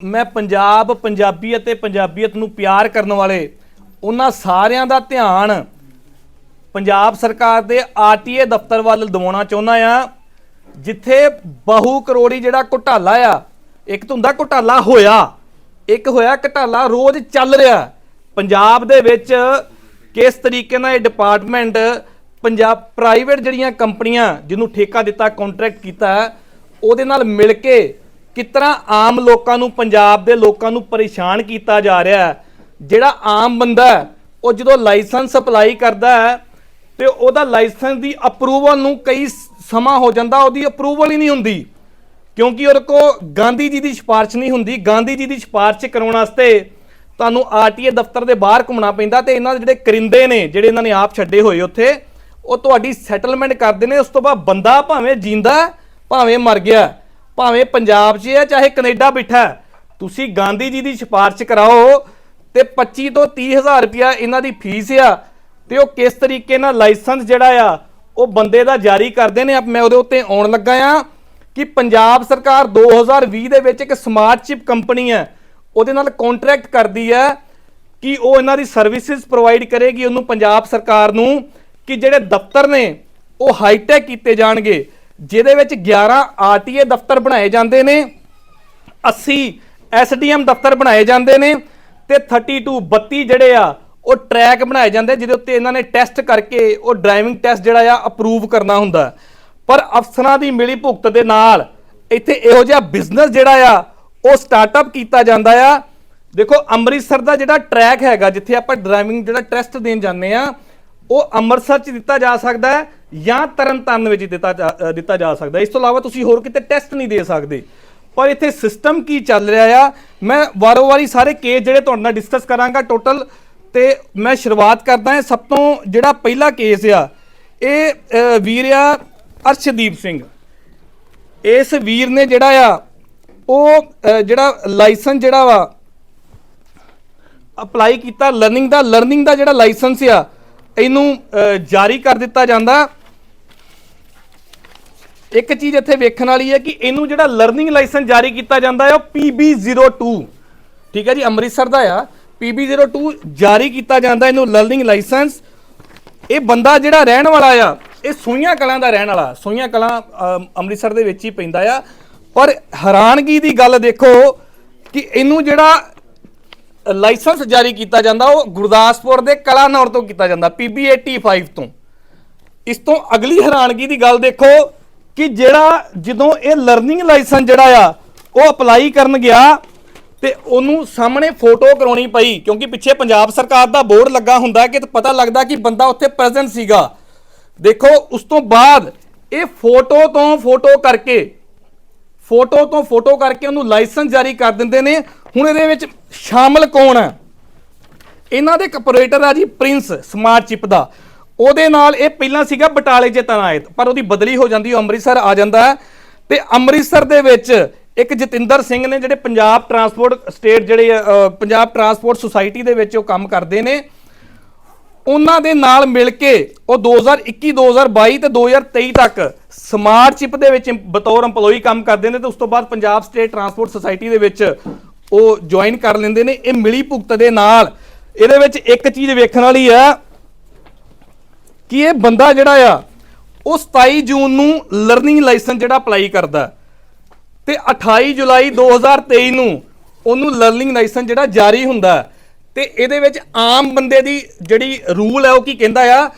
ਮੈਂ ਪੰਜਾਬ ਪੰਜਾਬੀ ਅਤੇ ਪੰਜਾਬੀਅਤ ਨੂੰ ਪਿਆਰ ਕਰਨ ਵਾਲੇ ਉਹਨਾਂ ਸਾਰਿਆਂ ਦਾ ਧਿਆਨ ਪੰਜਾਬ ਸਰਕਾਰ ਦੇ ਆਰਟੀਏ ਦਫ਼ਤਰ ਵੱਲ ਦਿਵਾਉਣਾ ਚਾਹੁੰਦਾ ਆ ਜਿੱਥੇ ਬਹੁ ਕਰੋੜੀ ਜਿਹੜਾ ਘੁਟਾਲਾ ਆ, ਇੱਕ ਤਾਂ ਹੁੰਦਾ ਘੁਟਾਲਾ ਹੋਇਆ, ਇੱਕ ਹੋਇਆ ਘੁਟਾਲਾ ਰੋਜ਼ ਚੱਲ ਰਿਹਾ। ਪੰਜਾਬ ਦੇ ਵਿੱਚ ਕਿਸ ਤਰੀਕੇ ਨਾਲ ਇਹ ਡਿਪਾਰਟਮੈਂਟ ਪੰਜਾਬ ਪ੍ਰਾਈਵੇਟ ਜਿਹੜੀਆਂ ਕੰਪਨੀਆਂ ਜਿਹਨੂੰ ਠੇਕਾ ਦਿੱਤਾ ਕੰਟਰੈਕਟ ਕੀਤਾ, ਉਹਦੇ ਨਾਲ ਮਿਲ ਕੇ ਕਿਸ ਤਰ੍ਹਾਂ ਆਮ ਲੋਕਾਂ ਨੂੰ, ਪੰਜਾਬ ਦੇ ਲੋਕਾਂ ਨੂੰ ਪਰੇਸ਼ਾਨ ਕੀਤਾ ਜਾ ਰਿਹਾ ਹੈ? ਜਿਹੜਾ ਆਮ ਬੰਦਾ ਉਹ ਜਦੋਂ ਲਾਇਸੈਂਸ ਅਪਲਾਈ ਕਰਦਾ ਹੈ ਤੇ ਉਹਦਾ ਲਾਇਸੈਂਸ ਦੀ ਅਪਰੂਵਲ ਨੂੰ ਕਈ ਸਮਾਂ ਹੋ ਜਾਂਦਾ, ਉਹਦੀ ਅਪਰੂਵਲ ਹੀ ਨਹੀਂ ਹੁੰਦੀ। ਕਿਉਂਕਿ ਉਹਦੇ ਕੋ ਗਾਂਧੀ ਜੀ ਦੀ ਸਿਫਾਰਿਸ਼ ਨਹੀਂ ਹੁੰਦੀ। ਗਾਂਧੀ ਜੀ ਦੀ ਸਿਫਾਰਿਸ਼ ਕਰਾਉਣ ਵਾਸਤੇ ਤੁਹਾਨੂੰ ਆਰਟੀਏ ਦਫ਼ਤਰ ਦੇ ਬਾਹਰ ਘੁੰਮਣਾ ਪੈਂਦਾ ਤੇ ਇਹਨਾਂ ਦੇ ਜਿਹੜੇ ਕਰਿੰਦੇ ਨੇ, ਜਿਹੜੇ ਇਹਨਾਂ ਨੇ ਆਪ ਛੱਡੇ ਹੋਏ ਉੱਥੇ, ਉਹ ਤੁਹਾਡੀ ਸੈਟਲਮੈਂਟ ਕਰਦੇ ਨੇ, ਉਸ ਤੋਂ ਬਾਅਦ ਬੰਦਾ ਭਾਵੇਂ ਜਿੰਦਾ ਭਾਵੇਂ ਮਰ ਗਿਆ ਭਾਵੇਂ ਪੰਜਾਬ 'ਚ ਹੈ ਚਾਹੇ ਕੈਨੇਡਾ ਬੈਠਾ ਤੁਸੀਂ ਗਾਂਧੀ ਜੀ ਦੀ ਸਿਫਾਰਿਸ਼ ਕਰਾਓ ਤੇ 25 ਤੋਂ 30 ਹਜ਼ਾਰ ਰੁਪਇਆ ਇਹਨਾਂ ਦੀ ਫੀਸ ਆ ਤੇ ਉਹ ਕਿਸ ਤਰੀਕੇ ਨਾਲ ਲਾਇਸੈਂਸ ਜਿਹੜਾ ਆ, ਉਹ ਬੰਦੇ ਦਾ ਜਾਰੀ ਕਰਦੇ ਨੇ। ਮੈਂ ਉਹਦੇ ਉੱਤੇ ਆਉਣ ਲੱਗਾ ਆ ਕਿ ਪੰਜਾਬ ਸਰਕਾਰ 2020 ਦੇ ਵਿੱਚ ਇੱਕ ਸਮਾਰਟ ਚਿਪ ਕੰਪਨੀ ਹੈ, ਉਹਦੇ ਨਾਲ ਕੰਟਰੈਕਟ ਕਰਦੀ ਹੈ ਕਿ ਉਹ ਇਹਨਾਂ ਦੀ ਸਰਵਿਸਿਜ਼ ਪ੍ਰੋਵਾਈਡ ਕਰੇਗੀ ਉਹਨੂੰ ਪੰਜਾਬ ਸਰਕਾਰ ਨੂੰ ਕਿ ਜਿਹੜੇ ਦਫ਼ਤਰ ਨੇ, ਉਹ ਹਾਈਟੈਕ ਕੀਤੇ ਜਾਣਗੇ। ਜਿਹਦੇ ਵਿੱਚ 11 ਆਰਟੀਏ ਦਫ਼ਤਰ ਬਣਾਏ ਜਾਂਦੇ ਨੇ 80 ਐਸਡੀਐਮ ਦਫ਼ਤਰ ਬਣਾਏ ਜਾਂਦੇ ਨੇ ਤੇ 32 32 ਜਿਹੜੇ ਆ, ਉਹ ਟਰੈਕ ਬਣਾਏ ਜਾਂਦੇ, ਜਿਹਦੇ ਉੱਤੇ ਇਹਨਾਂ ਨੇ ਟੈਸਟ ਕਰਕੇ ਉਹ ਡਰਾਈਵਿੰਗ ਟੈਸਟ ਜਿਹੜਾ ਆ ਅਪਰੂਵ ਕਰਨਾ ਹੁੰਦਾ। ਪਰ ਅਫਸਰਾਂ ਦੀ ਮਿਲੀ ਭੁਗਤ ਦੇ ਨਾਲ ਇੱਥੇ ਇਹੋ ਜਿਹਾ ਬਿਜ਼ਨਸ ਜਿਹੜਾ ਆ, ਉਹ ਸਟਾਰਟਅਪ ਕੀਤਾ ਜਾਂਦਾ ਆ। ਦੇਖੋ, ਅੰਮ੍ਰਿਤਸਰ ਦਾ ਜਿਹੜਾ ਟਰੈਕ ਹੈਗਾ, ਜਿੱਥੇ ਆਪਾਂ ਡਰਾਈਵਿੰਗ ਜਿਹੜਾ ਟੈਸਟ ਦੇਣ ਜਾਂਦੇ ਆ, ਉਹ ਅੰਮ੍ਰਿਤਸਰ 'ਚ ਦਿੱਤਾ ਜਾ ਸਕਦਾ ਹੈ। ਜਾਂ ਤਰਨਤਾਰਨ ਵਿੱਚ ਦਿੱਤਾ ਜਾ- ਦਿੱਤਾ ਜਾ ਸਕਦਾ। ਇਸ ਤੋਂ ਇਲਾਵਾ ਤੁਸੀਂ ਹੋਰ ਕਿਤੇ ਟੈਸਟ ਨਹੀਂ ਦੇ ਸਕਦੇ। ਪਰ ਇੱਥੇ ਸਿਸਟਮ ਕੀ ਚੱਲ ਰਿਹਾ ਆ? ਮੈਂ ਵਾਰੋ ਵਾਰੀ ਸਾਰੇ ਕੇਸ ਜਿਹੜੇ ਤੁਹਾਡੇ ਨਾਲ ਡਿਸਕਸ ਕਰਾਂਗਾ ਟੋਟਲ ਤੇ ਮੈਂ ਸ਼ੁਰੂਆਤ ਕਰਦਾ ਹਾਂ। ਸਭ ਤੋਂ ਜਿਹੜਾ ਪਹਿਲਾ ਕੇਸ ਆ ਇਹ ਅ, ਵੀਰ ਆ ਅਰਸ਼ਦੀਪ ਸਿੰਘ। ਇਸ ਵੀਰ ਨੇ ਜਿਹੜਾ ਆ ਉਹ ਜਿਹੜਾ ਲਾਇਸੈਂਸ ਜਿਹੜਾ ਵਾ ਅਪਲਾਈ ਕੀਤਾ। ਲਰਨਿੰਗ ਦਾ ਲਰਨਿੰਗ ਦਾ ਜਿਹੜਾ ਲਾਇਸੈਂਸ ਆ ਇਹਨੂੰ ਜਾਰੀ ਕਰ ਦਿੱਤਾ ਜਾਂਦਾ। ਇੱਕ ਚੀਜ਼ ਇੱਥੇ ਵੇਖਣ ਵਾਲੀ ਹੈ ਕਿ ਇਹਨੂੰ ਜਿਹੜਾ ਲਰਨਿੰਗ ਲਾਇਸੈਂਸ ਜਾਰੀ ਕੀਤਾ ਜਾਂਦਾ ਹੈ, ਉਹ PB02 ਠੀਕ ਹੈ ਜੀ, ਅੰਮ੍ਰਿਤਸਰ ਦਾ ਆ। PB02 ਜਾਰੀ ਕੀਤਾ ਜਾਂਦਾ ਇਹਨੂੰ ਲਰਨਿੰਗ ਲਾਇਸੈਂਸ ਇਹ ਬੰਦਾ ਜਿਹੜਾ ਰਹਿਣ ਵਾਲਾ ਆ, ਇਹ ਸੂਈਆਂ ਕਲਾਂ ਦਾ ਰਹਿਣ ਵਾਲਾ, ਸੂਈਆਂ ਕਲਾਂ ਅੰਮ੍ਰਿਤਸਰ ਦੇ ਵਿੱਚ ਹੀ ਪੈਂਦਾ ਆ। ਪਰ ਹੈਰਾਨਗੀ ਦੀ ਗੱਲ ਦੇਖੋ ਕਿ ਇਹਨੂੰ ਜਿਹੜਾ ਲਾਇਸੈਂਸ ਜਾਰੀ ਕੀਤਾ ਜਾਂਦਾ, ਉਹ ਗੁਰਦਾਸਪੁਰ ਦੇ ਕਲਾਨੌਰ ਤੋਂ ਕੀਤਾ ਜਾਂਦਾ PB85 ਤੋਂ। ਇਸ ਤੋਂ ਅਗਲੀ ਹੈਰਾਨਗੀ ਦੀ ਗੱਲ ਦੇਖੋ ਕਿ ਜਿਹੜਾ ਜਦੋਂ ਇਹ ਲਰਨਿੰਗ ਲਾਇਸੈਂਸ ਜਿਹੜਾ ਆ, ਉਹ ਅਪਲਾਈ ਕਰਨ ਗਿਆ ਤੇ ਉਹਨੂੰ ਸਾਹਮਣੇ ਫੋਟੋ ਕਰਾਉਣੀ ਪਈ, ਕਿਉਂਕਿ ਪਿੱਛੇ ਪੰਜਾਬ ਸਰਕਾਰ ਦਾ ਬੋਰਡ ਲੱਗਾ ਹੁੰਦਾ ਕਿ ਪਤਾ ਲੱਗਦਾ ਕਿ ਬੰਦਾ ਉੱਥੇ ਪ੍ਰੈਜ਼ੈਂਟ ਸੀਗਾ। ਦੇਖੋ, ਉਸ ਤੋਂ ਬਾਅਦ ਇਹ ਫੋਟੋ ਤੋਂ ਫੋਟੋ ਕਰਕੇ ਫੋਟੋ ਤੋਂ ਫੋਟੋ ਕਰਕੇ ਉਹਨੂੰ ਲਾਇਸੈਂਸ ਜਾਰੀ ਕਰ ਦਿੰਦੇ ਨੇ। ਹੁਣ ਇਹਦੇ ਵਿੱਚ ਸ਼ਾਮਲ ਕੌਣ ਹੈ ਇਹਨਾਂ ਦੇ ਆਪਰੇਟਰ ਆ ਜੀ ਪ੍ਰਿੰਸ ਸਮਾਰਟ ਚਿਪ ਦਾ। ਉਹਦੇ ਨਾਲ ਇਹ ਪਹਿਲਾਂ ਸੀਗਾ ਬਟਾਲੇ 'ਚ ਤਨਾਇਤ ਪਰ ਉਹਦੀ ਬਦਲੀ ਹੋ ਜਾਂਦੀ, ਉਹ ਅੰਮ੍ਰਿਤਸਰ ਆ ਜਾਂਦਾ ਹੈ। ਤੇ ਅੰਮ੍ਰਿਤਸਰ ਦੇ ਵਿੱਚ ਇੱਕ ਜਤਿੰਦਰ ਸਿੰਘ ਨੇ ਜਿਹੜੇ ਪੰਜਾਬ ਟਰਾਂਸਪੋਰਟ ਸਟੇਟ ਜਿਹੜੇ ਪੰਜਾਬ ਟਰਾਂਸਪੋਰਟ ਸੁਸਾਇਟੀ ਦੇ ਵਿੱਚ ਉਹ ਕੰਮ ਕਰਦੇ ਨੇ, ਉਹਨਾਂ ਦੇ ਨਾਲ ਮਿਲ ਕੇ ਉਹ 2021 2022 ਤੇ 2023 ਤੱਕ ਸਮਾਰਟ ਚਿਪ ਦੇ ਵਿੱਚ ਬਤੌਰ EMPLOYE ਕੰਮ ਕਰਦੇ ਨੇ ਤੇ ਉਸ ਤੋਂ ਬਾਅਦ ਪੰਜਾਬ ਸਟੇਟ ਟਰਾਂਸਪੋਰਟ ਸੁਸਾਇਟੀ ਦੇ ਵਿੱਚ ਉਹ ਜੁਆਇਨ ਕਰ ਲੈਂਦੇ ਨੇ। ਇਹ ਮਿਲੀ ਭੁਗਤ ਦੇ ਨਾਲ ਇਹਦੇ ਵਿੱਚ ਇੱਕ ਚੀਜ਼ ਵੇਖਣ ਵਾਲੀ ਆ ਕਿ ਇਹ ਬੰਦਾ ਜਿਹੜਾ ਆ, ਉਹ 27 ਜੂਨ ਨੂੰ ਲਰਨਿੰਗ ਲਾਇਸੈਂਸ ਜਿਹੜਾ ਅਪਲਾਈ ਕਰਦਾ ਹੈ। ਤੇ 28 ਜੁਲਾਈ 2023 ਨੂੰ ਉਹਨੂੰ ਲਰਨਿੰਗ ਲਾਇਸੈਂਸ ਜਿਹੜਾ ਜਾਰੀ ਹੁੰਦਾ ਹੈ। ਤੇ ਇਹਦੇ ਵਿੱਚ ਆਮ ਬੰਦੇ ਦੀ ਜਿਹੜੀ ਰੂਲ ਹੈ, ਉਹ ਕੀ ਕਹਿੰਦਾ ਆ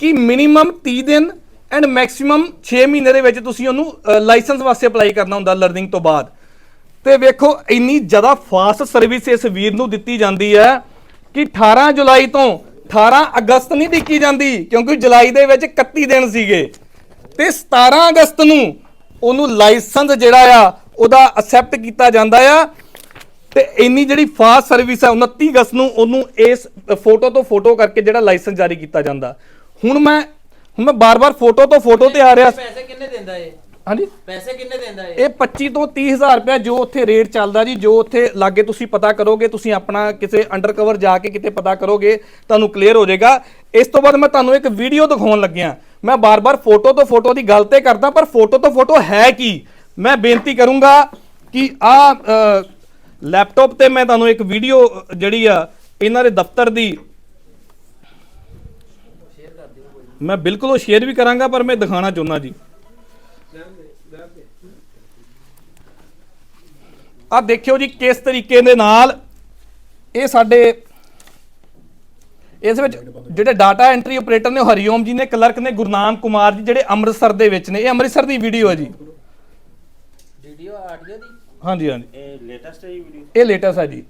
ਕਿ ਮਿਨੀਮਮ 30 ਦਿਨ ਐਂਡ ਮੈਕਸਿਮਮ 6 ਮਹੀਨੇ ਦੇ ਵਿੱਚ ਤੁਸੀਂ ਉਹਨੂੰ ਲਾਇਸੈਂਸ ਵਾਸਤੇ ਅਪਲਾਈ ਕਰਨਾ ਹੁੰਦਾ ਲਰਨਿੰਗ ਤੋਂ ਬਾਅਦ। ਤੇ ਵੇਖੋ, ਇੰਨੀ ਜ਼ਿਆਦਾ ਫਾਸਟ ਸਰਵਿਸ ਇਸ ਵੀਰ ਨੂੰ ਦਿੱਤੀ ਜਾਂਦੀ ਹੈ ਕਿ 18 ਜੁਲਾਈ ਤੋਂ 18 ਅਗਸਤ ਨਹੀਂ ਦਿੱਤੀ ਜਾਂਦੀ, ਕਿਉਂਕਿ ਜੁਲਾਈ ਦੇ ਵਿੱਚ 31 ਦਿਨ ਸੀਗੇ। ਤੇ 17 ਅਗਸਤ ਨੂੰ ਉਹਨੂੰ ਲਾਇਸੈਂਸ ਜਿਹੜਾ ਆ, ਉਹਦਾ ਅਸੈਪਟ ਕੀਤਾ ਜਾਂਦਾ ਆ। ਤੇ ਇੰਨੀ ਜਿਹੜੀ ਫਾਸਟ ਸਰਵਿਸ ਹੈ 29 ਅਗਸਤ ਨੂੰ ਉਹਨੂੰ ਇਸ ਫੋਟੋ ਤੋਂ ਫੋਟੋ ਕਰਕੇ ਜਿਹੜਾ ਲਾਇਸੈਂਸ ਜਾਰੀ ਕੀਤਾ ਜਾਂਦਾ। ਹੁਣ ਮੈਂ ਹੁਣ ਮੈਂ ਬਾਰ-ਬਾਰ ਫੋਟੋ ਤੋਂ ਫੋਟੋ ਤੇ ਆ ਰਿਹਾ। ਪੈਸੇ ਕਿੰਨੇ ਦਿੰਦਾ ਏ ਹਾਂਜੀ? ਪੈਸੇ ਕਿੰਨੇ ਦਿੰਦਾ ਏ ਇਹ 25 ਤੋਂ 30 ਹਜ਼ਾਰ ਰੁਪਏ ਜੋ ਉੱਥੇ ਰੇਟ ਚੱਲਦਾ ਜੀ ਜੋ ਉੱਥੇ ਲਾਗੇ ਤੁਸੀਂ ਪਤਾ ਕਰੋਗੇ ਤੁਸੀਂ ਆਪਣਾ ਕਿਸੇ ਅੰਡਰਕਵਰ ਜਾ ਕੇ ਕਿਤੇ ਪਤਾ ਕਰੋਗੇ ਤੁਹਾਨੂੰ ਕਲੀਅਰ ਹੋ ਜਾਏਗਾ। ਇਸ ਤੋਂ ਬਾਅਦ ਮੈਂ ਤੁਹਾਨੂੰ ਇੱਕ ਵੀਡੀਓ ਦਿਖਾਉਣ ਲੱਗਿਆ। ਮੈਂ ਬਾਰ-ਬਾਰ ਫੋਟੋ ਤੋਂ ਫੋਟੋ ਦੀ ਗੱਲ ਤੇ ਕਰਦਾ ਪਰ ਫੋਟੋ ਤੋਂ ਫੋਟੋ ਹੈ ਕੀ? ਮੈਂ ਬੇਨਤੀ ਕਰੂੰਗਾ ਕਿ ਆ ਲੈਪਟਾਪ ਤੇ ਮੈਂ ਤੁਹਾਨੂੰ ਇੱਕ ਵੀਡੀਓ ਜਿਹੜੀ ਆ ਇਹਨਾਂ ਦੇ ਦਫ਼ਤਰ ਦੀ ਮੈਂ ਬਿਲਕੁਲ ਉਹ ਸ਼ੇਅਰ ਵੀ ਕਰਾਂਗਾ ਪਰ ਮੈਂ ਦਿਖਾਣਾ ਚਾਹੁੰਦਾ ਜੀ। ਆ ਦੇਖਿਓ ਜੀ ਕਿਸ ਤਰੀਕੇ ਦੇ ਨਾਲ ਇਹ ਸਾਡੇ ਇਸ ਵਿੱਚ ਜਿਹੜੇ ਡਾਟਾ ਐਂਟਰੀ ਆਪਰੇਟਰ ਨੇ ਹਰੀਓਮ ਜੀ ਨੇ ਕਲਰਕ ਨੇ ਗੁਰਨਾਮ ਕੁਮਾਰ ਜੀ ਜਿਹੜੇ ਅੰਮ੍ਰਿਤਸਰ ਦੇ ਵਿੱਚ ਨੇ। ਇਹ ਅੰਮ੍ਰਿਤਸਰ ਦੀ ਵੀਡੀਓ ਹੈ ਜੀ। ਵੀਡੀਓ ਆਡੀਓ ਦੀ? ਹਾਂਜੀ ਹਾਂਜੀ। ਇਹ ਲੇਟੈਸਟ ਹੈ ਜੀ ਵੀਡੀਓ ਇਹ ਲੇਟੈਸਟ ਹੈ ਜੀ।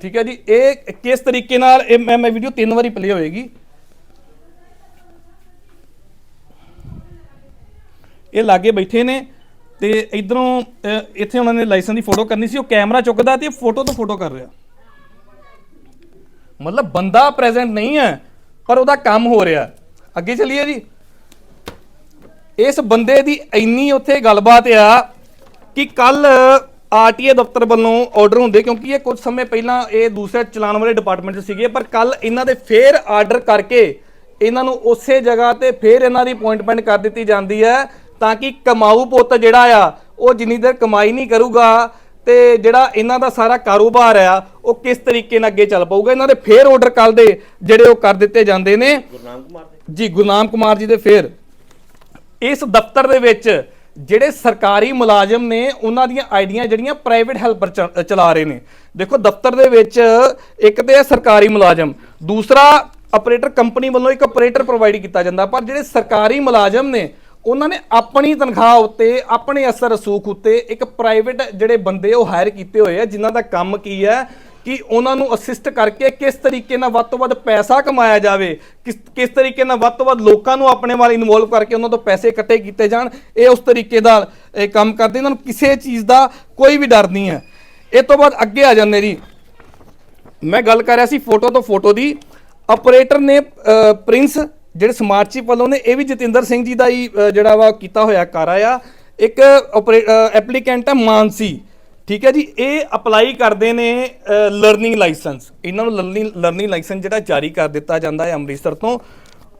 ਠੀਕ ਹੈ ਜੀ। ਇਹ ਕਿਸ ਤਰੀਕੇ ਨਾਲ ਇਹ ਮੈਂ ਮੈਂ ਵੀਡੀਓ ਤਿੰਨ ਵਾਰੀ ਪਲੇ ਹੋਏਗੀ। ਇਹ ਲਾਗੇ ਬੈਠੇ ਨੇ। ਤੇ ਇਧਰੋਂ ਇੱਥੇ ਉਹਨਾਂ ਨੇ ਲਾਇਸੈਂਸ ਦੀ ਫੋਟੋ ਕਰਨੀ ਸੀ, ਉਹ ਕੈਮਰਾ ਚੁੱਕਦਾ ਤੇ ਫੋਟੋ ਤੋਂ ਫੋਟੋ ਕਰ ਰਿਹਾ। ਮਤਲਬ ਬੰਦਾ ਪ੍ਰੈਜ਼ੈਂਟ ਨਹੀਂ ਹੈ, ਪਰ ਉਹਦਾ ਕੰਮ ਹੋ ਰਿਹਾ। ਅੱਗੇ ਚੱਲੀਏ ਜੀ। ਇਸ ਬੰਦੇ ਦੀ ਇੰਨੀ ਉੱਥੇ ਗੱਲਬਾਤ ਆ ਕਿ ਕੱਲ ਆਰਟੀਏ ਦਫ਼ਤਰ ਵੱਲੋਂ ਆਰਡਰ ਹੁੰਦੇ, ਕਿਉਂਕਿ ਇਹ ਕੁਝ ਸਮੇਂ ਪਹਿਲਾਂ ਇਹ ਦੂਸਰੇ ਚਲਾਨ ਵਾਲੇ ਡਿਪਾਰਟਮੈਂਟ 'ਚ ਸੀਗੇ, ਪਰ ਕੱਲ ਇਹਨਾਂ ਦੇ ਫੇਰ ਆਰਡਰ ਕਰਕੇ ਇਹਨਾਂ ਨੂੰ ਉਸੇ ਜਗ੍ਹਾ ਤੇ ਫੇਰ ਇਹਨਾਂ ਦੀ ਅਪਾਇੰਟਮੈਂਟ ਕਰ ਦਿੱਤੀ ਜਾਂਦੀ ਹੈ। ਤਾਂ ਕਿ ਕਮਾਊ ਪੁੱਤ ਜਿਹੜਾ ਆ ਉਹ ਜਿੰਨੀ ਦੇਰ ਕਮਾਈ ਨਹੀਂ ਕਰੂਗਾ ਤੇ ਜਿਹੜਾ ਇਹਨਾਂ ਦਾ ਸਾਰਾ ਕਾਰੋਬਾਰ ਆ ਉਹ ਕਿਸ ਤਰੀਕੇ ਨਾਲ ਅੱਗੇ ਚੱਲ ਪਾਊਗਾ? ਇਹਨਾਂ ਦੇ ਫੇਰ ਆਰਡਰ ਕੱਲ ਦੇ ਜਿਹੜੇ ਉਹ ਕਰ ਦਿੱਤੇ ਜਾਂਦੇ ਨੇ। ਗੁਰਨਾਮ ਕੁਮਾਰ ਦੇ। ਜੀ ਗੁਰਨਾਮ ਕੁਮਾਰ ਜੀ ਦੇ ਫੇਰ। ਇਸ ਦਫ਼ਤਰ ਦੇ ਵਿੱਚ ਜਿਹੜੇ ਸਰਕਾਰੀ ਮੁਲਾਜ਼ਮ ਨੇ ਉਹਨਾਂ ਦੀਆਂ ਆਈਡੀਆਂ ਜਿਹੜੀਆਂ ਪ੍ਰਾਈਵੇਟ ਹੈਲਪਰ ਚਲਾ ਰਹੇ ਨੇ। ਦੇਖੋ ਦਫ਼ਤਰ ਦੇ ਵਿੱਚ ਇੱਕ ਤੇ ਸਰਕਾਰੀ ਮੁਲਾਜ਼ਮ ਦੂਸਰਾ ਆਪਰੇਟਰ ਕੰਪਨੀ ਵੱਲੋਂ ਇੱਕ ਆਪਰੇਟਰ ਪ੍ਰੋਵਾਈਡ ਕੀਤਾ ਜਾਂਦਾ। ਪਰ ਜਿਹੜੇ ਸਰਕਾਰੀ ਮੁਲਾਜ਼ਮ ਨੇ ਉਹਨਾਂ ਨੇ ਆਪਣੀ ਤਨਖਾਹ ਉੱਤੇ, ਆਪਣੇ ਅਸਰ ਰਸੂਖ ਉੱਤੇ ਇੱਕ ਪ੍ਰਾਈਵੇਟ ਜਿਹੜੇ ਬੰਦੇ ਉਹ ਹਾਇਰ ਕੀਤੇ ਹੋਏ ਆ, ਜਿਨ੍ਹਾਂ ਦਾ ਕੰਮ ਕੀ ਹੈ ਕਿ ਉਹਨਾਂ ਨੂੰ ਅਸਿਸਟ ਕਰਕੇ ਕਿਸ ਤਰੀਕੇ ਨਾਲ ਵੱਧ ਤੋਂ ਵੱਧ ਪੈਸਾ ਕਮਾਇਆ ਜਾਵੇ, ਕਿਸ ਕਿਸ ਤਰੀਕੇ ਨਾਲ ਵੱਧ ਤੋਂ ਵੱਧ ਲੋਕਾਂ ਨੂੰ ਆਪਣੇ ਵੱਲ ਇਨਵੋਲਵ ਕਰਕੇ ਉਹਨਾਂ ਤੋਂ ਪੈਸੇ ਇਕੱਠੇ ਕੀਤੇ ਜਾਣ, ਇਹ ਉਸ ਤਰੀਕੇ ਦਾ, ਇਹ ਕੰਮ ਕਰਦੇ, ਇਹਨਾਂ ਨੂੰ ਕਿਸੇ ਚੀਜ਼ ਦਾ ਕੋਈ ਵੀ ਡਰ ਨਹੀਂ ਹੈ। ਇਹ ਤੋਂ ਬਾਅਦ ਅੱਗੇ ਆ ਜਾਂਦੇ ਜੀ। ਮੈਂ ਗੱਲ ਕਰ ਰਿਹਾ ਸੀ ਫੋਟੋ ਤੋਂ ਫੋਟੋ ਦੀ। ਆਪਰੇਟਰ ਨੇ ਪ੍ਰਿੰਸ ਜਿਹੜੇ ਸਮਾਰਟ ਚਿਪ ਵੱਲੋਂ ਨੇ, ਇਹ ਵੀ ਜਤਿੰਦਰ ਸਿੰਘ ਜੀ ਦਾ ਹੀ ਜਿਹੜਾ ਵਾ ਕੀਤਾ ਹੋਇਆ ਕਾਰਾ ਆ ਇੱਕ ਐਪਲੀਕੈਂਟ ਹੈ ਮਾਨਸੀ। ਠੀਕ ਹੈ ਜੀ, ਇਹ ਅਪਲਾਈ ਕਰਦੇ ਨੇ ਲਰਨਿੰਗ ਲਾਇਸੈਂਸ ਇਹਨਾਂ ਨੂੰ ਲਰਨਿੰਗ ਲਰਨਿੰਗ ਲਾਇਸੈਂਸ ਜਿਹੜਾ ਜਾਰੀ ਕਰ ਦਿੱਤਾ ਜਾਂਦਾ ਹੈ ਅੰਮ੍ਰਿਤਸਰ ਤੋਂ।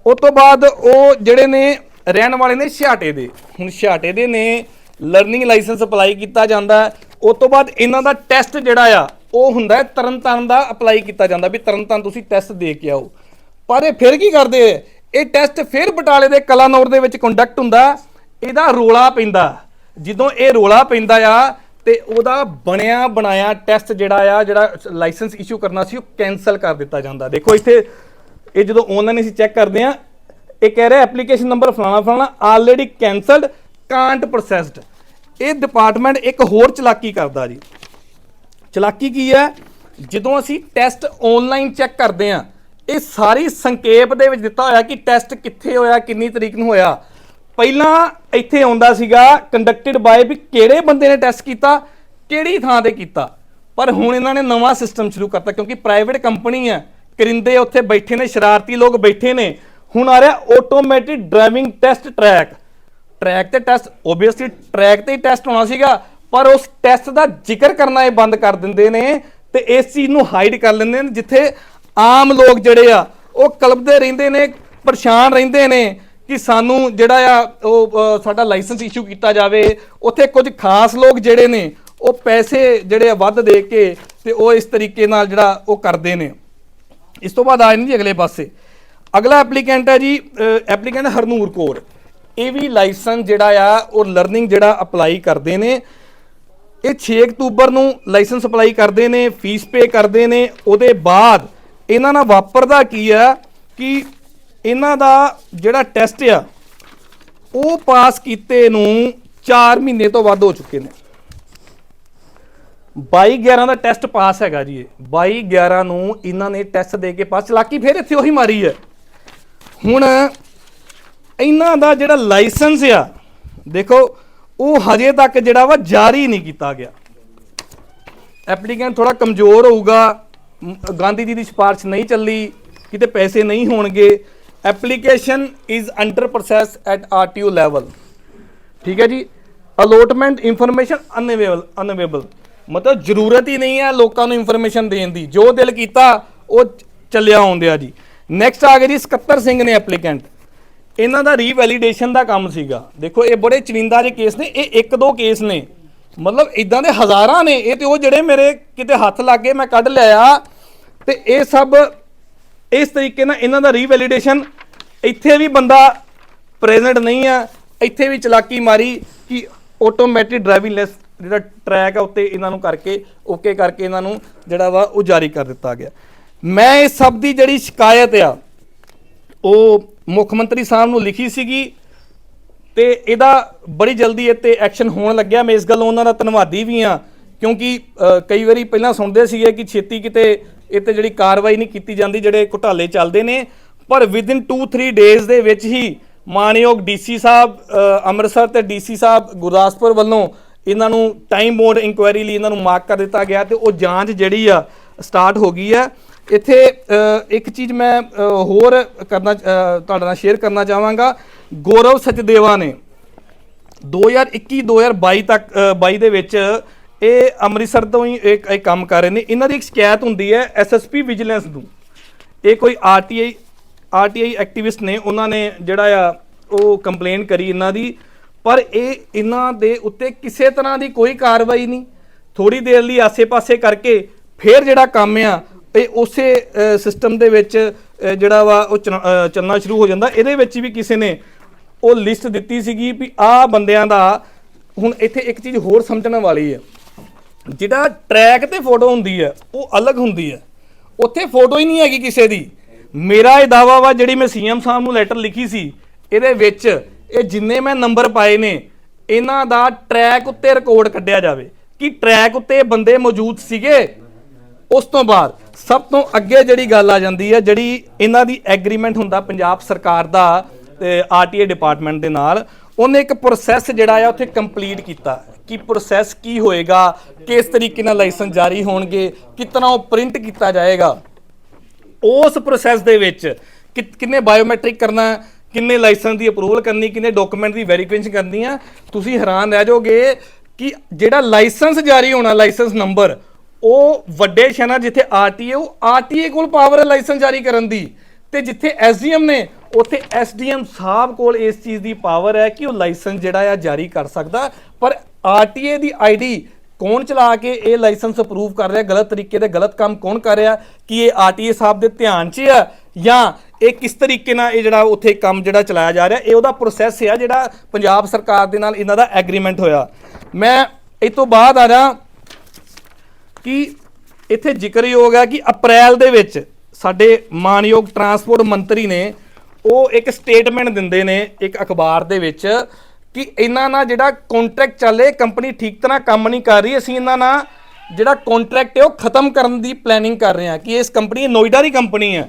ਉਸ ਤੋਂ ਬਾਅਦ ਉਹ ਜਿਹੜੇ ਨੇ, ਰਹਿਣ ਵਾਲੇ ਨੇ ਛਿਆਟੇ ਦੇ। ਹੁਣ ਛਿਆਟੇ ਦੇ ਨੇ ਲਰਨਿੰਗ ਲਾਇਸੈਂਸ ਅਪਲਾਈ ਕੀਤਾ ਜਾਂਦਾ ਹੈ। ਉਸ ਤੋਂ ਬਾਅਦ ਇਹਨਾਂ ਦਾ ਟੈਸਟ ਜਿਹੜਾ ਆ, ਉਹ ਹੁੰਦਾ ਹੈ ਤਰਨਤਾਰਨ ਦਾ ਅਪਲਾਈ ਕੀਤਾ ਜਾਂਦਾ ਵੀ ਤਰਨਤਾਰਨ ਤੁਸੀਂ ਟੈਸਟ ਦੇ ਕੇ ਆਓ। ਪਰ ਇਹ ਫਿਰ ਕੀ ਕਰਦੇ ਆ? ਇਹ ਟੈਸਟ ਫਿਰ ਬਟਾਲੇ ਦੇ ਕਲਾਨੌਰ ਦੇ ਵਿੱਚ ਕੰਡਕਟ ਹੁੰਦਾ। ਇਹਦਾ ਰੋਲਾ ਪੈਂਦਾ। ਜਦੋਂ ਇਹ ਰੋਲਾ ਪੈਂਦਾ ਆ ਤੇ ਉਹਦਾ ਬਣਿਆ ਬਣਾਇਆ ਟੈਸਟ ਜਿਹੜਾ ਆ, ਜਿਹੜਾ ਲਾਇਸੈਂਸ ਇਸ਼ੂ ਕਰਨਾ ਸੀ, ਉਹ ਕੈਨਸਲ ਕਰ ਦਿੱਤਾ ਜਾਂਦਾ। ਦੇਖੋ ਇੱਥੇ ਇਹ ਜਦੋਂ ਆਨਲਾਈਨ ਅਸੀਂ ਚੈੱਕ ਕਰਦੇ ਆ ਇਹ ਕਹਿ ਰਿਹਾ ਐਪਲੀਕੇਸ਼ਨ ਨੰਬਰ ਫਲਾਣਾ ਫਲਾਣਾ ਆਲਰੇਡੀ ਕੈਨਸਲਡ ਕਾਂਟ ਪ੍ਰੋਸੈਸਡ ਇਹ ਡਿਪਾਰਟਮੈਂਟ ਇੱਕ ਹੋਰ ਚਲਾਕੀ ਕਰਦਾ ਜੀ। ਚਲਾਕੀ ਕੀ ਹੈ? ਜਦੋਂ ਅਸੀਂ ਟੈਸਟ ਆਨਲਾਈਨ ਚੈੱਕ ਕਰਦੇ ਆ ਇਹ ਸਾਰੀ ਸੰਖੇਪ ਦੇ ਵਿੱਚ ਦਿੱਤਾ ਹੋਇਆ ਕਿ ਟੈਸਟ ਕਿੱਥੇ ਹੋਇਆ, ਕਿੰਨੀ ਤਰੀਕ ਨੂੰ ਹੋਇਆ। ਪਹਿਲਾਂ ਇੱਥੇ ਆਉਂਦਾ ਸੀਗਾ ਕੰਡਕਟਡ ਬਾਏ ਵੀ ਕਿਹੜੇ ਬੰਦੇ ਨੇ ਟੈਸਟ ਕੀਤਾ, ਕਿਹੜੀ ਥਾਂ ਤੇ ਕੀਤਾ। ਪਰ ਹੁਣ ਇਹਨਾਂ ਨੇ ਨਵਾਂ ਸਿਸਟਮ ਸ਼ੁਰੂ ਕਰਤਾ, ਕਿਉਂਕਿ ਪ੍ਰਾਈਵੇਟ ਕੰਪਨੀ ਹੈ, ਕਰਿੰਦੇ ਉੱਥੇ ਬੈਠੇ ਨੇ, ਸ਼ਰਾਰਤੀ ਲੋਕ ਬੈਠੇ ਨੇ। ਹੁਣ ਆ ਰਿਹਾ automatic driving test track track ਤੇ ਟੈਸਟ ਓਬਵੀਅਸਲੀ ਟਰੈਕ ਤੇ ਹੀ ਟੈਸਟ ਹੋਣਾ ਸੀਗਾ, ਪਰ ਉਸ ਟੈਸਟ ਦਾ ਜ਼ਿਕਰ ਕਰਨਾ ਇਹ ਬੰਦ ਕਰ ਦਿੰਦੇ ਨੇ ਤੇ ਇਸ ਚੀਜ਼ ਨੂੰ ਹਾਈਡ ਕਰ ਲੈਂਦੇ ਨੇ, ਜਿੱਥੇ ਆਮ ਲੋਕ ਜਿਹੜੇ ਆ, ਉਹ ਕਲਪਦੇ ਰਹਿੰਦੇ ਨੇ, ਪਰੇਸ਼ਾਨ ਰਹਿੰਦੇ ਨੇ ਕਿ ਸਾਨੂੰ ਜਿਹੜਾ ਆ, ਉਹ ਸਾਡਾ ਲਾਇਸੈਂਸ ਇਸ਼ੂ ਕੀਤਾ ਜਾਵੇ। ਉੱਥੇ ਕੁਝ ਖਾਸ ਲੋਕ ਜਿਹੜੇ ਨੇ, ਉਹ ਪੈਸੇ ਜਿਹੜੇ ਆ ਵੱਧ ਦੇ ਕੇ ਤੇ ਉਹ ਇਸ ਤਰੀਕੇ ਨਾਲ ਜਿਹੜਾ ਉਹ ਕਰਦੇ ਨੇ। ਇਸ ਤੋਂ ਬਾਅਦ ਆ ਨੇ ਜੀ ਅਗਲੇ ਪਾਸੇ। ਅਗਲਾ ਐਪਲੀਕੈਂਟ ਹੈ ਜੀ ਐਪਲੀਕੈਂਟ ਹਰਨੂਰ ਕੌਰ। ਇਹ ਵੀ ਲਾਇਸੈਂਸ ਜਿਹੜਾ ਆ, ਉਹ ਲਰਨਿੰਗ ਜਿਹੜਾ ਅਪਲਾਈ ਕਰਦੇ ਨੇ। ਇਹ 6 ਅਕਤੂਬਰ ਨੂੰ ਲਾਇਸੈਂਸ ਅਪਲਾਈ ਕਰਦੇ ਨੇ ਫੀਸ ਪੇ ਕਰਦੇ ਨੇ। ਉਹਦੇ ਬਾਅਦ ਇਹਨਾਂ ਨਾਲ ਵਾਪਰਦਾ ਕੀ ਆ? ਕਿ ਇਹਨਾਂ ਦਾ ਜਿਹੜਾ ਟੈਸਟ ਆ, ਉਹ ਪਾਸ ਕੀਤੇ ਨੂੰ 4 ਮਹੀਨੇ ਤੋਂ ਵੱਧ ਹੋ ਚੁੱਕੇ ਨੇ। 22 11 ਦਾ ਟੈਸਟ ਪਾਸ ਹੈਗਾ ਜੀ ਇਹ। 22 11 ਨੂੰ ਇਹਨਾਂ ਨੇ ਟੈਸਟ ਦੇ ਕੇ ਪਾਸ। ਚਲਾਕੀ ਫਿਰ ਇੱਥੇ ਉਹੀ ਮਾਰੀ ਹੈ। ਹੁਣ ਇਹਨਾਂ ਦਾ ਜਿਹੜਾ ਲਾਇਸੈਂਸ ਆ, ਦੇਖੋ, ਉਹ ਹਜੇ ਤੱਕ ਜਿਹੜਾ ਵਾ ਜਾਰੀ ਨਹੀਂ ਕੀਤਾ ਗਿਆ। ਐਪਲੀਕੈਂਟ ਥੋੜਾ ਕਮਜ਼ੋਰ ਹੋਊਗਾ। ਗਾਂਧੀ ਜੀ ਦੀ ਸਿਫਾਰਿਸ਼ ਨਹੀਂ ਚੱਲੀ, ਕਿਤੇ ਪੈਸੇ ਨਹੀਂ ਹੋਣਗੇ, application is under process at RTO level ਠੀਕ ਹੈ ਜੀ? ਅਲੋਟਮੈਂਟ ਇਨਫੋਰਮੇਸ਼ਨ ਅਨਵੇਬਲ ਅਨਵੇਬਲ ਮਤਲਬ ਜ਼ਰੂਰਤ ਹੀ ਨਹੀਂ ਹੈ ਲੋਕਾਂ ਨੂੰ ਇਨਫੋਰਮੇਸ਼ਨ ਦੇਣ ਦੀ। ਜੋ ਦਿਲ ਕੀਤਾ, ਉਹ ਚੱਲਿਆ ਆਉਂਦੇ ਜੀ। ਨੈਕਸਟ ਆ ਗਏ ਜੀ 77 ਸਿੰਘ ਨੇ ਐਪਲੀਕੈਂਟ ਇਹਨਾਂ ਦਾ ਰੀਵੈਲੀਡੇਸ਼ਨ ਦਾ ਕੰਮ ਸੀਗਾ। ਦੇਖੋ, ਇਹ ਬੜੇ ਚਰਿੰਦਾ ਜਿਹੇ ਕੇਸ ਨੇ, ਇਹ ਇੱਕ ਦੋ ਕੇਸ ਨੇ। ਮਤਲਬ ਇਦਾਂ ਦੇ ਹਜ਼ਾਰਾਂ ਨੇ, ਇਹ ਤੇ ਉਹ ਜਿਹੜੇ ਮੇਰੇ ਕਿਤੇ ਹੱਥ ਲੱਗੇ ਮੈਂ ਕੱਢ ਲਿਆ ਤੇ ਇਹ ਸਭ ਇਸ ਤਰੀਕੇ ਨਾਲ ਇਹਨਾਂ ਦਾ ਰੀਵੈਲੀਡੇਸ਼ਨ ਇੱਥੇ ਵੀ ਬੰਦਾ ਪ੍ਰੈਜ਼ੈਂਟ ਨਹੀਂ ਆ, ਇੱਥੇ ਵੀ ਚਲਾਕੀ ਮਾਰੀ ਕਿ ਆਟੋਮੈਟਿਕ ਡਰਾਈਵਿੰਗ ਲੈਸ ਜਿਹੜਾ ਟਰੈਕ ਆ ਉੱਤੇ ਇਹਨਾਂ ਨੂੰ ਕਰਕੇ ਓਕੇ ਕਰਕੇ ਇਹਨਾਂ ਨੂੰ ਜਿਹੜਾ ਵਾ ਉਹ ਜਾਰੀ ਕਰ ਦਿੱਤਾ ਗਿਆ। ਮੈਂ ਇਹ ਸਭ ਦੀ ਜਿਹੜੀ ਸ਼ਿਕਾਇਤ ਆ, ਉਹ ਮੁੱਖ ਮੰਤਰੀ ਸਾਹਿਬ ਨੂੰ ਲਿਖੀ ਸੀਗੀ ਤੇ ਇਹਦਾ ਬੜੀ ਜਲਦੀ ਇਹ ਤੇ ਐਕਸ਼ਨ ਹੋਣ ਲੱਗਿਆ। ਮੈਂ ਇਸ ਗੱਲੋਂ ਉਹਨਾਂ ਦਾ ਧੰਨਵਾਦੀ ਵੀ ਆ ਕਿਉਂਕਿ ਕਈ ਵਾਰੀ ਪਹਿਲਾਂ ਸੁਣਦੇ ਸੀਗੇ ਕਿ ਛੇਤੀ ਕਿਤੇ ਇਹ ਤੇ ਜਿਹੜੀ ਕਾਰਵਾਈ ਨਹੀਂ ਕੀਤੀ ਜਾਂਦੀ ਜਿਹੜੇ ਘੁਟਾਲੇ ਚੱਲਦੇ ਨੇ ਪਰ ਵਿਦਿਨ 2-3 ਡੇਜ਼ ਦੇ ਵਿੱਚ ਹੀ ਮਾਨਯੋਗ ਡੀਸੀ ਸਾਹਿਬ ਅ, ਅੰਮ੍ਰਿਤਸਰ ਤੇ ਡੀਸੀ ਸਾਹਿਬ ਗੁਰਦਾਸਪੁਰ ਵੱਲੋਂ ਇਹਨਾਂ ਨੂੰ ਟਾਈਮ ਬੋਰਡ ਇਨਕੁਆਇਰੀ ਲਈ ਇਹਨਾਂ ਨੂੰ ਮਾਰਕ ਕਰ ਦਿੱਤਾ ਗਿਆ ਤੇ ਉਹ ਜਾਂਚ ਜਿਹੜੀ ਆ ਸਟਾਰਟ ਹੋ ਗਈ ਹੈ ਇੱਥੇ ਇੱਕ ਚੀਜ਼ ਮੈਂ ਹੋਰ ਕਰਨਾ ਤੁਹਾਡੇ ਨਾਲ ਸ਼ੇਅਰ ਕਰਨਾ ਚਾਹਾਂਗਾ। ਗੌਰਵ ਸਚਦੇਵਾ ਨੇ 2021 2022 ਤੱਕ ਅ, 22 ਦੇ ਵਿੱਚ ਇਹ ਅੰਮ੍ਰਿਤਸਰ ਤੋਂ ਹੀ ਇੱਕ ਇੱਕ ਕੰਮ ਕਰ ਰਹੇ ਨੇ। ਇਹਨਾਂ ਦੀ ਇੱਕ ਸ਼ਿਕਾਇਤ ਹੁੰਦੀ ਹੈ ਐਸਐਸਪੀ ਵਿਜੀਲੈਂਸ ਨੂੰ। ਇਹ ਕੋਈ ਆਰਟੀਆਈ ਆਰਟੀਆਈ ਐਕਟਿਵਿਸਟ ਨੇ, ਉਹਨਾਂ ਨੇ ਜਿਹੜਾ ਆ, ਉਹ ਕੰਪਲੇਨ ਕਰੀ ਇਹਨਾਂ ਦੀ। ਪਰ ਇਹ ਇਹਨਾਂ ਦੇ ਉੱਤੇ ਕਿਸੇ ਤਰ੍ਹਾਂ ਦੀ ਕੋਈ ਕਾਰਵਾਈ ਨਹੀਂ। ਥੋੜੀ ਦੇਰ ਲਈ ਆਸੇ-ਪਾਸੇ ਕਰਕੇ ਫਿਰ ਜਿਹੜਾ ਕੰਮ ਆ, ਇਹ ਉਸੇ ਸਿਸਟਮ ਦੇ ਵਿੱਚ ਜਿਹੜਾ ਵਾ, ਉਹ ਚੱਲਣਾ ਸ਼ੁਰੂ ਹੋ ਜਾਂਦਾ। ਇਹਦੇ ਵਿੱਚ ਵੀ ਕਿਸੇ ਨੇ ਉਹ ਲਿਸਟ ਦਿੱਤੀ ਸੀਗੀ ਵੀ ਆਹ ਬੰਦਿਆਂ ਦਾ ਹੁਣ ਇੱਥੇ ਇੱਕ ਚੀਜ਼ ਹੋਰ ਸਮਝਣ ਵਾਲੀ ਹੈ। ਜਿਹੜਾ ਟਰੈਕ ਤੇ ਫੋਟੋ ਹੁੰਦੀ ਹੈ, ਉਹ ਅਲੱਗ ਹੁੰਦੀ ਹੈ। ਉੱਥੇ ਫੋਟੋ ਹੀ ਨਹੀਂ ਹੈਗੀ ਕਿਸੇ ਦੀ। ਮੇਰਾ ਇਹ ਦਾਵਾ ਵਾ, ਜਿਹੜੀ ਮੈਂ ਸੀਐਮ ਸਾਹਿਬ ਨੂੰ ਲੈਟਰ ਲਿਖੀ ਸੀ, ਇਹਦੇ ਵਿੱਚ ਇਹ ਜਿੰਨੇ ਮੈਂ ਨੰਬਰ ਪਾਏ ਨੇ, ਇਹਨਾਂ ਦਾ ਟਰੈਕ ਉੱਤੇ ਰਿਕਾਰਡ ਕੱਢਿਆ ਜਾਵੇ। ਕਿ ਟਰੈਕ ਉੱਤੇ ਬੰਦੇ ਮੌਜੂਦ ਸੀਗੇ, ਉਸ ਤੋਂ ਬਾਅਦ। ਸਭ ਤੋਂ ਅੱਗੇ ਜਿਹੜੀ ਗੱਲ ਆ ਜਾਂਦੀ ਹੈ, ਜਿਹੜੀ ਇਹਨਾਂ ਦੀ ਐਗਰੀਮੈਂਟ ਹੁੰਦਾ ਪੰਜਾਬ ਸਰਕਾਰ ਦਾ, ਤੇ ਆਰਟੀਏ ਡਿਪਾਰਟਮੈਂਟ ਦੇ ਨਾਲ, ਉਹਨੇ ਇੱਕ ਪ੍ਰੋਸੈਸ ਜਿਹੜਾ ਆ, ਉੱਥੇ ਕੰਪਲੀਟ ਕੀਤਾ। ਕਿ ਪ੍ਰੋਸੈਸ ਕੀ ਹੋਏਗਾ, ਕਿਸ ਤਰੀਕੇ ਨਾਲ ਲਾਇਸੈਂਸ ਜਾਰੀ ਹੋਣਗੇ ਕਿਤਨਾ ਉਹ ਪ੍ਰਿੰਟ ਕੀਤਾ ਜਾਏਗਾ। ਉਸ ਪ੍ਰੋਸੈਸ ਦੇ ਵਿੱਚ ਕਿ- ਕਿੰਨੇ ਬਾਇਓਮੈਟ੍ਰਿਕ ਕਰਨਾ ਕਿੰਨੇ ਲਾਇਸੈਂਸ ਦੀ ਅਪਰੂਵਲ ਕਰਨੀ, ਕਿੰਨੇ ਡਾਕੂਮੈਂਟ ਦੀ ਵੈਰੀਫਿਕੇਸ਼ਨ ਕਰਨੀ ਆ ਤੁਸੀਂ ਹੈਰਾਨ ਰਹਿ ਜਾਓਗੇ ਕਿ ਜਿਹੜਾ ਲਾਇਸੈਂਸ ਜਾਰੀ ਹੋਣਾ ਲਾਇਸੈਂਸ ਨੰਬਰ ਉਹ ਵੱਡੇ ਸ਼ਹਿਰਾਂ ਜਿੱਥੇ ਆਰਟੀਏ ਉਹ ਆਰਟੀਏ ਕੋਲ ਪਾਵਰ ਹੈ ਲਾਇਸੈਂਸ ਜਾਰੀ ਕਰਨ ਦੀ। ਤੇ ਜਿੱਥੇ ਐਸਡੀਐਮ ਨੇ, ਉੱਥੇ ਐਸਡੀਐਮ ਸਾਹਿਬ ਕੋਲ ਇਸ ਚੀਜ਼ ਦੀ ਪਾਵਰ ਹੈ ਕਿ ਉਹ ਲਾਇਸੈਂਸ ਜਿਹੜਾ ਆ, ਜਾਰੀ ਕਰ ਸਕਦਾ। ਪਰ ਆਰਟੀਏ ਦੀ ਆਈਡੀ ਕੌਣ ਚਲਾ ਕੇ ਇਹ ਲਾਇਸੈਂਸ ਅਪਰੂਵ ਕਰ ਰਿਹਾ? ਗਲਤ ਤਰੀਕੇ ਦੇ ਗਲਤ ਕੰਮ ਕੌਣ ਕਰ ਰਿਹਾ? ਕਿ ਇਹ ਆਰਟੀਏ ਸਾਹਿਬ ਦੇ ਧਿਆਨ 'ਚ ਆ? ਜਾਂ ਇਹ ਕਿਸ ਤਰੀਕੇ ਨਾਲ ਇਹ ਜਿਹੜਾ ਉੱਥੇ ਕੰਮ ਜਿਹੜਾ ਚਲਾਇਆ ਜਾ ਰਿਹਾ, ਇਹ ਉਹਦਾ ਪ੍ਰੋਸੈਸ ਆ ਜਿਹੜਾ ਪੰਜਾਬ ਸਰਕਾਰ ਦੇ ਨਾਲ ਇਹਨਾਂ ਦਾ ਐਗਰੀਮੈਂਟ ਹੋਇਆ? ਮੈਂ ਇਹ ਤੋਂ ਬਾਅਦ ਆ ਜਾ ਕਿ ਇੱਥੇ ਜ਼ਿਕਰਯੋਗ ਹੈ ਕਿ ਅਪ੍ਰੈਲ ਦੇ ਵਿੱਚ ਸਾਡੇ ਮਾਨਯੋਗ ਟਰਾਂਸਪੋਰਟ ਮੰਤਰੀ ਨੇ ਉਹ ਇੱਕ ਸਟੇਟਮੈਂਟ ਦਿੰਦੇ ਨੇ ਇੱਕ ਅਖਬਾਰ ਦੇ ਵਿੱਚ ਕਿ ਇਹਨਾਂ ਨਾਲ ਜਿਹੜਾ ਕੰਟਰੈਕਟ ਚੱਲੇ ਕੰਪਨੀ ਠੀਕ ਤਰ੍ਹਾਂ ਕੰਮ ਨਹੀਂ ਕਰ ਰਹੀ, ਅਸੀਂ ਇਹਨਾਂ ਨਾਲ ਜਿਹੜਾ ਕੰਟਰੈਕਟ ਹੈ, ਉਹ ਖਤਮ ਕਰਨ ਦੀ ਪਲੈਨਿੰਗ ਕਰ ਰਹੇ ਹਾਂ ਕਿ ਇਸ ਕੰਪਨੀ ਨੋਇਡਾ ਦੀ ਕੰਪਨੀ ਹੈ।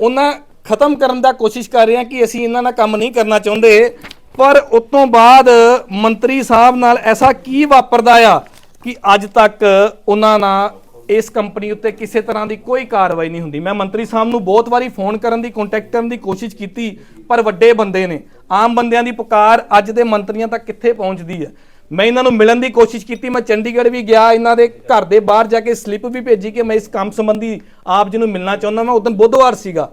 ਉਹਨਾਂ ਖਤਮ ਕਰਨ ਦਾ ਕੋਸ਼ਿਸ਼ ਕਰ ਰਹੇ ਹਾਂ ਕਿ ਅਸੀਂ ਇਹਨਾਂ ਨਾਲ ਕੰਮ ਨਹੀਂ ਕਰਨਾ ਚਾਹੁੰਦੇ। ਪਰ ਉਸ ਤੋਂ ਬਾਅਦ ਮੰਤਰੀ ਸਾਹਿਬ ਨਾਲ ਐਸਾ ਕੀ ਵਾਪਰਦਾ ਆ ਕਿ ਅੱਜ ਤੱਕ ਉਹਨਾਂ ਨਾਲ ਇਸ ਕੰਪਨੀ ਉੱਤੇ ਕਿਸੇ ਤਰ੍ਹਾਂ ਦੀ ਕੋਈ ਕਾਰਵਾਈ ਨਹੀਂ ਹੁੰਦੀ। ਮੈਂ ਮੰਤਰੀ ਸਾਹਿਬ ਨੂੰ ਬਹੁਤ ਵਾਰੀ ਫੋਨ ਕਰਨ ਦੀ ਕੰਟੈਕਟ ਕਰਨ ਦੀ ਕੋਸ਼ਿਸ਼ ਕੀਤੀ, ਪਰ ਵੱਡੇ ਬੰਦੇ ਨੇ। ਆਮ ਬੰਦਿਆਂ ਦੀ ਪੁਕਾਰ ਅੱਜ ਦੇ ਮੰਤਰੀਆਂ ਤੱਕ ਕਿੱਥੇ ਪਹੁੰਚਦੀ ਹੈ? ਮੈਂ ਇਹਨਾਂ ਨੂੰ ਮਿਲਣ ਦੀ ਕੋਸ਼ਿਸ਼ ਕੀਤੀ, ਮੈਂ ਚੰਡੀਗੜ੍ਹ ਵੀ ਗਿਆ, ਇਹਨਾਂ ਦੇ ਘਰ ਦੇ ਬਾਹਰ ਜਾ ਕੇ ਸਲਿੱਪ ਵੀ ਭੇਜੀ ਕਿ ਮੈਂ ਇਸ ਕੰਮ ਸੰਬੰਧੀ ਆਪ ਜੀ ਨੂੰ ਮਿਲਣਾ ਚਾਹੁੰਦਾ ਮੈਂ ਉਦੋਂ ਬੁੱਧਵਾਰ ਸੀਗਾ।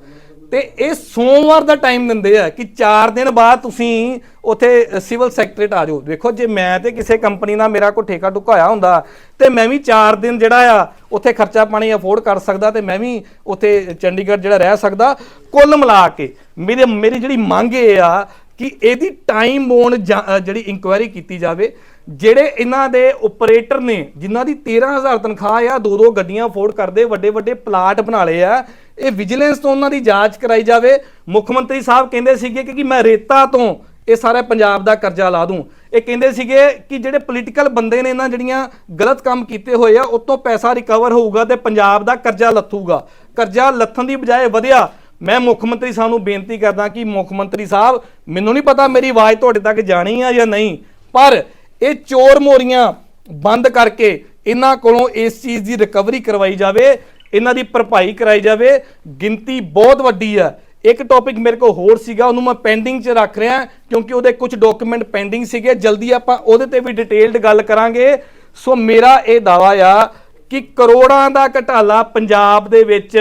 ਤੇ ਇਹ ਸੋਮਵਾਰ ਦਾ ਟਾਈਮ ਦਿੰਦੇ ਆ ਕਿ 4 ਦਿਨ ਬਾਅਦ ਤੁਸੀਂ ਉਥੇ ਸਿਵਲ ਸੈਕਟਰੀਟ ਆ ਜਾਓ। ਦੇਖੋ, ਜੇ ਮੈਂ ਤੇ ਕਿਸੇ ਕੰਪਨੀ ਨਾਲ ਮੇਰਾ ਕੋਈ ਠੇਕਾ ਟੁਕਾ ਹੁੰਦਾ, ਤੇ ਮੈਂ ਵੀ 4 ਦਿਨ ਜਿਹੜਾ ਆ, ਉਥੇ ਖਰਚਾ ਪਾਣੀ ਅਫੋਰਡ ਕਰ ਸਕਦਾ ਤੇ ਮੈਂ ਵੀ ਉਥੇ ਚੰਡੀਗੜ੍ਹ ਜਿਹੜਾ ਰਹਿ ਸਕਦਾ, ਕੁੱਲ ਮਿਲਾ ਕੇ ਮੇਰੇ, ਮੇਰੀ ਜਿਹੜੀ ਮੰਗ ਇਹ ਆ ਕਿ ਇਹਦੀ ਟਾਈਮ ਬੋਨ ਜਿਹੜੀ ਇਨਕੁਆਇਰੀ ਕੀਤੀ ਜਾਵੇ ਜਿਹੜੇ ਇਹਨਾਂ ਦੇ ਆਪਰੇਟਰ ਨੇ, ਜਿਨ੍ਹਾਂ ਦੀ 13000 ਤਨਖਾਹ ਆ ਦੋ ਦੋ ਗੱਡੀਆਂ ਅਫੋਰਡ ਕਰਦੇ ਵੱਡੇ ਵੱਡੇ ਪਲਾਟ ਬਣਾ ਲਏ ਆ, ਇਹ ਵਿਜੀਲੈਂਸ ਤੋਂ ਉਹਨਾਂ ਦੀ ਜਾਂਚ ਕਰਾਈ ਜਾਵੇ। ਮੁੱਖ ਮੰਤਰੀ ਸਾਹਿਬ ਕਹਿੰਦੇ ਸੀਗੇ ਕਿ ਕਿ ਮੈਂ ਰੇਤਾ ਤੋਂ ਇਹ ਸਾਰਾ ਪੰਜਾਬ ਦਾ ਕਰਜ਼ਾ ਲਾ ਦੂੰ। ਇਹ ਕਹਿੰਦੇ ਸੀਗੇ ਕਿ ਜਿਹੜੇ ਪੋਲੀਟੀਕਲ ਬੰਦੇ ਨੇ ਇਹਨਾਂ ਜਿਹੜੀਆਂ ਗਲਤ ਕੰਮ ਕੀਤੇ ਹੋਏ ਆ ਉਤੋਂ ਪੈਸਾ ਰਿਕਵਰ ਹੋਊਗਾ ਤੇ ਪੰਜਾਬ ਦਾ ਕਰਜ਼ਾ ਲੱਥੂਗਾ। ਕਰਜ਼ਾ ਲੱਥਣ ਦੀ ਬਜਾਏ ਵਧਿਆ। ਮੈਂ ਮੁੱਖ ਮੰਤਰੀ ਸਾਹਿਬ ਨੂੰ ਬੇਨਤੀ ਕਰਦਾ ਕਿ ਮੁੱਖ ਮੰਤਰੀ ਸਾਹਿਬ, ਮੈਨੂੰ ਨਹੀਂ ਪਤਾ ਮੇਰੀ ਆਵਾਜ਼ ਤੁਹਾਡੇ ਤੱਕ ਜਾਣੀ ਆ ਜਾਂ ਨਹੀਂ, ਪਰ ਇਹ ਚੋਰ ਮੋਰੀਆਂ ਬੰਦ ਕਰਕੇ ਇਹਨਾਂ ਕੋਲੋਂ ਇਸ ਚੀਜ਼ ਦੀ ਰਿਕਵਰੀ ਕਰਵਾਈ ਜਾਵੇ, ਇਹਨਾਂ ਦੀ ਭਰਪਾਈ ਕਰਾਈ ਜਾਵੇ। ਗਿਣਤੀ ਬਹੁਤ ਵੱਡੀ ਆ। ਇੱਕ ਟੌਪਿਕ ਮੇਰੇ ਕੋਲ ਹੋਰ ਸੀਗਾ, ਉਹਨੂੰ ਮੈਂ ਪੈਂਡਿੰਗ 'ਚ ਰੱਖ ਰਿਹਾ, ਕਿਉਂਕਿ ਉਹਦੇ ਕੁਝ ਡਾਕੂਮੈਂਟ ਪੈਂਡਿੰਗ ਸੀਗੇ। ਜਲਦੀ ਆਪਾਂ ਉਹਦੇ ਤੇ ਵੀ ਡਿਟੇਲਡ ਗੱਲ ਕਰਾਂਗੇ। ਸੋ ਮੇਰਾ ਇਹ ਦਾਵਾ ਆ ਕਿ ਕਰੋੜਾਂ ਦਾ ਘਟਾਲਾ ਪੰਜਾਬ ਦੇ ਵਿੱਚ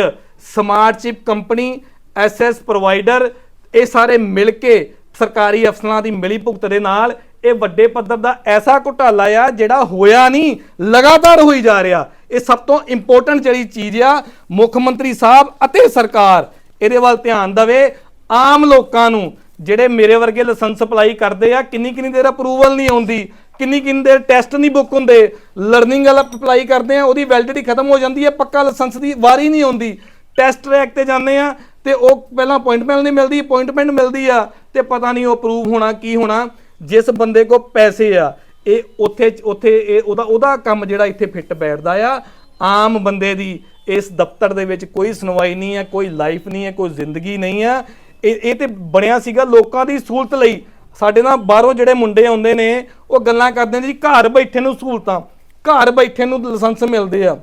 smart chip company SS provider, ਇਹ ਸਾਰੇ ਮਿਲ ਕੇ ਸਰਕਾਰੀ ਅਫਸਰਾਂ ਦੀ ਮਿਲੀ ਭੁਗਤ ਦੇ ਨਾਲ ਇਹ ਵੱਡੇ ਪੱਧਰ ਦਾ ਐਸਾ ਘੁਟਾਲਾ ਆ ਜਿਹੜਾ ਹੋਇਆ ਨਹੀਂ, ਲਗਾਤਾਰ ਹੋਈ ਜਾ ਰਿਹਾ। ਇਹ ਸਭ ਤੋਂ ਇੰਪੋਰਟੈਂਟ ਜਿਹੜੀ ਚੀਜ਼ ਆ, ਮੁੱਖ ਮੰਤਰੀ ਸਾਹਿਬ ਅਤੇ ਸਰਕਾਰ, ਇਹਦੇ ਵੱਲ ਧਿਆਨ ਦੇਵੇ। ਆਮ ਲੋਕਾਂ ਨੂੰ, ਜਿਹੜੇ ਮੇਰੇ ਵਰਗੇ ਲਾਇਸੈਂਸ ਅਪਲਾਈ ਕਰਦੇ ਆ ਕਿੰਨੀ ਕਿੰਨੀ ਦੇਰ ਅਪਰੂਵਲ ਨਹੀਂ ਆਉਂਦੀ ਕਿੰਨੀ ਕਿੰਨੀ ਦੇਰ ਟੈਸਟ ਨਹੀਂ ਬੁੱਕ ਹੁੰਦੇ ਲਰਨਿੰਗ ਵਾਲਾ ਅਪਲਾਈ ਕਰਦੇ ਆ, ਉਹਦੀ ਵੈਲਿਡਿਟੀ ਖਤਮ ਹੋ ਜਾਂਦੀ ਹੈ, ਪੱਕਾ ਲਾਇਸੈਂਸ ਦੀ ਵਾਰੀ ਨਹੀਂ ਆਉਂਦੀ। ਟੈਸਟ ਟਰੈਕ ਤੇ ਜਾਂਦੇ ਆ, ਤੇ ਉਹ ਪਹਿਲਾਂ ਅਪਾਇੰਟਮੈਂਟ ਨਹੀਂ ਮਿਲਦੀ ਅਪਾਇੰਟਮੈਂਟ ਮਿਲਦੀ ਆ, ਤੇ ਪਤਾ ਨਹੀਂ ਉਹ ਅਪਰੂਵ ਹੋਣਾ, ਕੀ ਹੋਣਾ। ਜਿਸ ਬੰਦੇ ਕੋ ਪੈਸੇ ਆ, ਇਹ ਉੱਥੇ ਉੱਥੇ ਇਹ ਉਹਦਾ ਉਹਦਾ ਕੰਮ ਜਿਹੜਾ ਇੱਥੇ ਫਿੱਟ ਬੈਠਦਾ ਆ। ਆਮ ਬੰਦੇ ਦੀ ਇਸ ਦਫ਼ਤਰ ਦੇ ਵਿੱਚ ਕੋਈ ਸੁਣਵਾਈ ਨਹੀਂ ਹੈ, ਕੋਈ ਲਾਈਫ ਨਹੀਂ ਹੈ, ਕੋਈ ਜ਼ਿੰਦਗੀ ਨਹੀਂ ਹੈ। ਇਹ ਇਹ ਤੇ ਬਣਿਆ ਸੀਗਾ ਲੋਕਾਂ ਦੀ ਸਹੂਲਤ ਲਈ। ਸਾਡੇ ਨਾਲ ਬਾਹਰੋਂ ਜਿਹੜੇ ਮੁੰਡੇ ਆਉਂਦੇ ਨੇ, ਉਹ ਗੱਲਾਂ ਕਰਦੇ ਨੇ ਜੀ, ਘਰ ਬੈਠੇ ਨੂੰ ਸਹੂਲਤਾਂ। ਘਰ ਬੈਠੇ ਨੂੰ ਲਾਇਸੈਂਸ ਮਿਲਦੇ ਆ।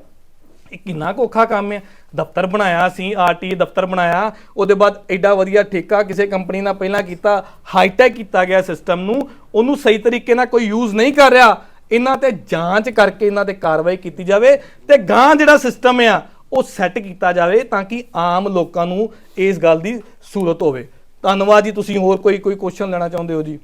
ਇਹ ਕਿੰਨਾ ਕੁ ਔਖਾ ਕੰਮ ਹੈ ਦਫ਼ਤਰ ਬਣਾਇਆ ਸੀ ਆਰਟੀ ਦਫ਼ਤਰ ਬਣਾਇਆ। ਉਹਦੇ ਬਾਅਦ ਐਡਾ ਵਧੀਆ ਠੇਕਾ ਕਿਸੇ ਕੰਪਨੀ ਨਾਲ ਪਹਿਲਾਂ ਕੀਤਾ ਹਾਈਟੈਕ ਕੀਤਾ ਗਿਆ ਸਿਸਟਮ ਨੂੰ। ਉਹਨੂੰ ਸਹੀ ਤਰੀਕੇ ਨਾਲ ਕੋਈ ਯੂਜ਼ ਨਹੀਂ ਕਰ ਰਿਹਾ। ਇਹਨਾਂ ਤੇ ਜਾਂਚ ਕਰਕੇ ਇਹਨਾਂ ਤੇ ਕਾਰਵਾਈ ਕੀਤੀ ਜਾਵੇ ਤੇ ਗਾਂ ਜਿਹੜਾ ਸਿਸਟਮ ਆ, ਉਹ ਸੈੱਟ ਕੀਤਾ ਜਾਵੇ ਤਾਂ ਕਿ ਆਮ ਲੋਕਾਂ ਨੂੰ ਇਸ ਗੱਲ ਦੀ ਸਹੂਲਤ ਹੋਵੇ। ਧੰਨਵਾਦ ਜੀ, ਤੁਸੀਂ ਹੋਰ ਕੋਈ ਕੋਈ ਕੁਐਸਚਨ ਲੈਣਾ ਚਾਹੁੰਦੇ ਹੋ ਜੀ?